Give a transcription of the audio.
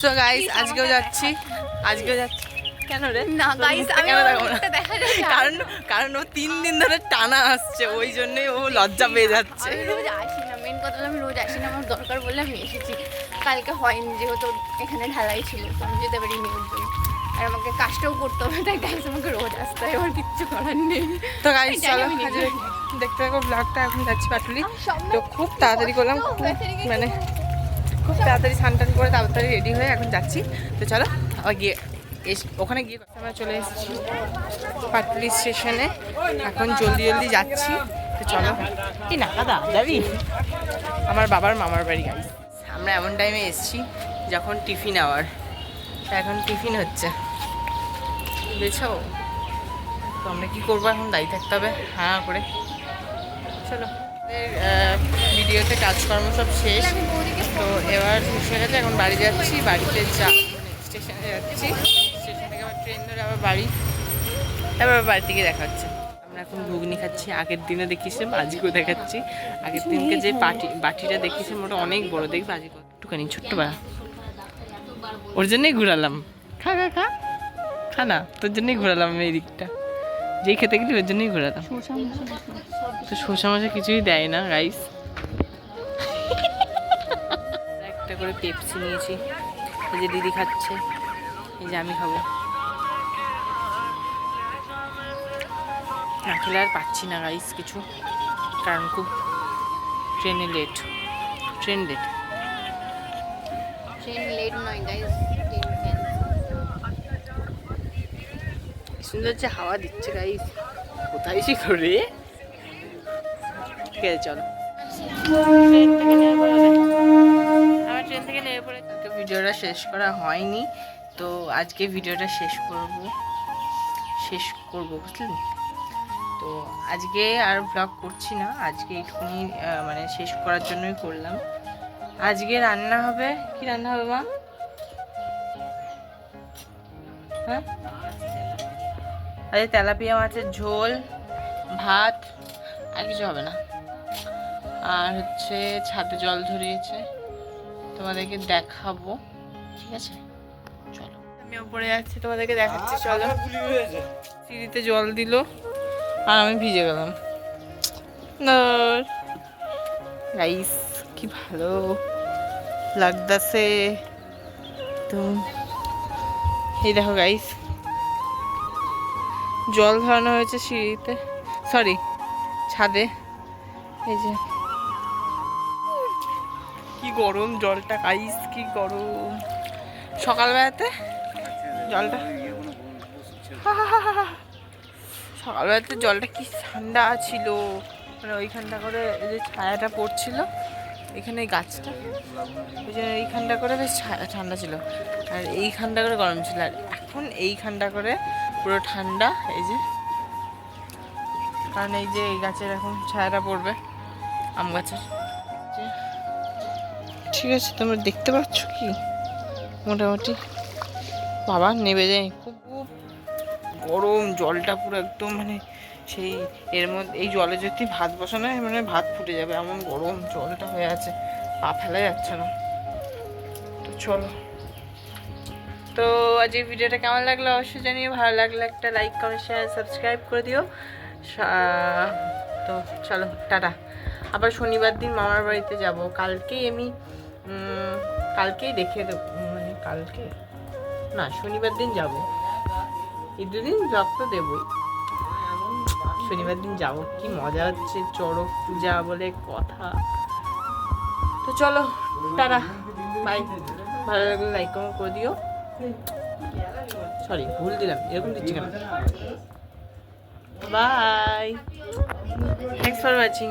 তো গাইস আজকেও যাচ্ছি আজকেও যাচ্ছি কেন রে না গাইস আমি? দেখা যায় কারণ কারণ ও তিন দিন ধরে টানা আসছে ওই জন্যই ও লজ্জা পেয়ে যাচ্ছে আমি রোজ আসি না মেন কথা আমি রোজ আসি না আমার দরকার বলে আমি এসেছি কালকে হয়নি যেহেতু এখানে ঢালাই ছিল তো আমি যেতে পারিনি ওর জন্য। আর আমাকে কাজটাও করতে হবে তাই গাইস আমাকে রোজ আসতে হয় আমার কিচ্ছু করার নেই তো গাইস চলো। দেখতে থাকো ব্লগটা এখন যাচ্ছি পাটুলি তো খুব তাড়াতাড়ি করলাম। মানে তাড়াতাড়ি স্নান টান করে তাড়াতাড়ি রেডি হয়ে এখন যাচ্ছি। তো চলো, আবার গিয়ে এস ওখানে গিয়ে আমরা চলে এসেছি। পাটুলি স্টেশনে এখন জলদি জলদি যাচ্ছি। তো চলো। কি না, দাদা যাবি আমার বাবার মামার বাড়ি গাড়ি আমরা এমন টাইমে এসেছি যখন টিফিন আওয়ার এখন টিফিন হচ্ছে। বুঝেছ? তো আমরা কী করব? এখন দায়ী থাকতে হবে। হ্যাঁ করে। চলো। ভিডিওতে কাজকর্ম সব শেষ। তো এবার হয়ে গেছে, এখন বাড়ি যাচ্ছি, বাড়িতে যা স্টেশনে যাচ্ছি। স্টেশন থেকে আবার ট্রেন ধরে আবার বাড়ি। তারপর আবার বাড়ি থেকে দেখা হচ্ছে। আমরা এখন ঘুগনি খাচ্ছি, আগের দিনে দেখিয়েছিলাম, আজকেও দেখাচ্ছি। আগের দিনকে যে বাটি বাটিটা দেখিয়েছিলাম, ওটা অনেক বড়, দেখবি আজকে একটুখানি ছোট্ট বা ওর জন্যই ঘুরালাম। খা খা খা। খা না, তোর জন্যই ঘোরালাম এই দিকটা। যেই খেতে গেলি ওর জন্যই ঘোরালাম। তো শসা মশা কিছুই দেয় না রাইস করে পেপসি নিয়েছি। এই যে দিদি খাচ্ছে। এই যে আমি খাব। না খেলে আর পাচ্ছি না গাইস কিছু। কারণ খুব ট্রেনে late train late train late নয় গাইস সুন্দর যে হাওয়া দিচ্ছে গাইস কোথায় সে করে ঠিক আছে চলো। ভিডিওটা শেষ করা হয়নি, তো আজকে ভিডিওটা শেষ করব শেষ করব বুঝলেন তো আজকে আর ব্লগ করছি না, আজকে একটুখানি মানে শেষ করার জন্যই করলাম। আজকে রান্না হবে, কি রান্না হবে মা? হ্যাঁ? আজকে তেলাপিয়া মাছের ঝোল, ভাত, আর কিছু হবে না। আর হচ্ছে ছাদে জল ধরিয়েছে। তোমাদেরকে দেখাবো। ঠিক আছে? চলো। আমি ওপরে যাচ্ছি তোমাদেরকে দেখাচ্ছি চলো। সিঁড়িতে জল দিল আর আমি ভিজে গেলাম। গাইস কি ভালো লাগতাছে। তো এই দেখো গাইস। জল ধরানো হয়েছে সিঁড়িতে। সরি ছাদে। এই যে কি গরম, জলটা গাইস কি গরম। সকালবেলাতে জলটা সকালবেলাতে জলটা কি ঠান্ডা ছিল। মানে ওইখানটা করে যে ছায়াটা পড়ছিল, এখানে এই গাছটা। ওই জন্য এইখানটা করে বেশ ঠান্ডা ছিল। আর এইখানটা করে গরম ছিল। আর এখন এইখানটা করে পুরো ঠান্ডা, এই যে। কারণ এই যে এই গাছের এখন ছায়াটা পড়বে, আম গাছের। যে- ঠিক আছে, তোমরা দেখতে পাচ্ছ কি? মোটামুটি। বাবা, নেবে যায় খুব গরম, জলটা পুরো একদম মানে সেই এর মধ্যে, এই জলে যদি ভাত বসানো হয় মানে ভাত ফুটে যাবে। এমন গরম জলটা হয়ে আছে। পা ফেলা যাচ্ছে না। তো চলো। তো আজ এই ভিডিওটা কেমন লাগল? অবশ্যই জানিয়ে ভালো লাগলে একটা লাইক কমেন্ট শেয়ার সাবস্ক্রাইব করে দিও। তো চলো, টাটা। আবার শনিবার দিন মামার বাড়িতে যাব। কালকেই আমি কালকেই দেখে দেবো মানে কালকে। না, শনিবার দিন যাব। এই দুদিন ব্লগ তো দেবই। শনিবার দিন যাব। কি মজা হচ্ছে, চড়ক পূজা বলে কথা। তো চলো তারা বাই। ভালো লাগলে লাইক কমেন্ট করে দিও। সরি ভুল দিলাম, এরকম দিচ্ছি কেন? By thanks for watching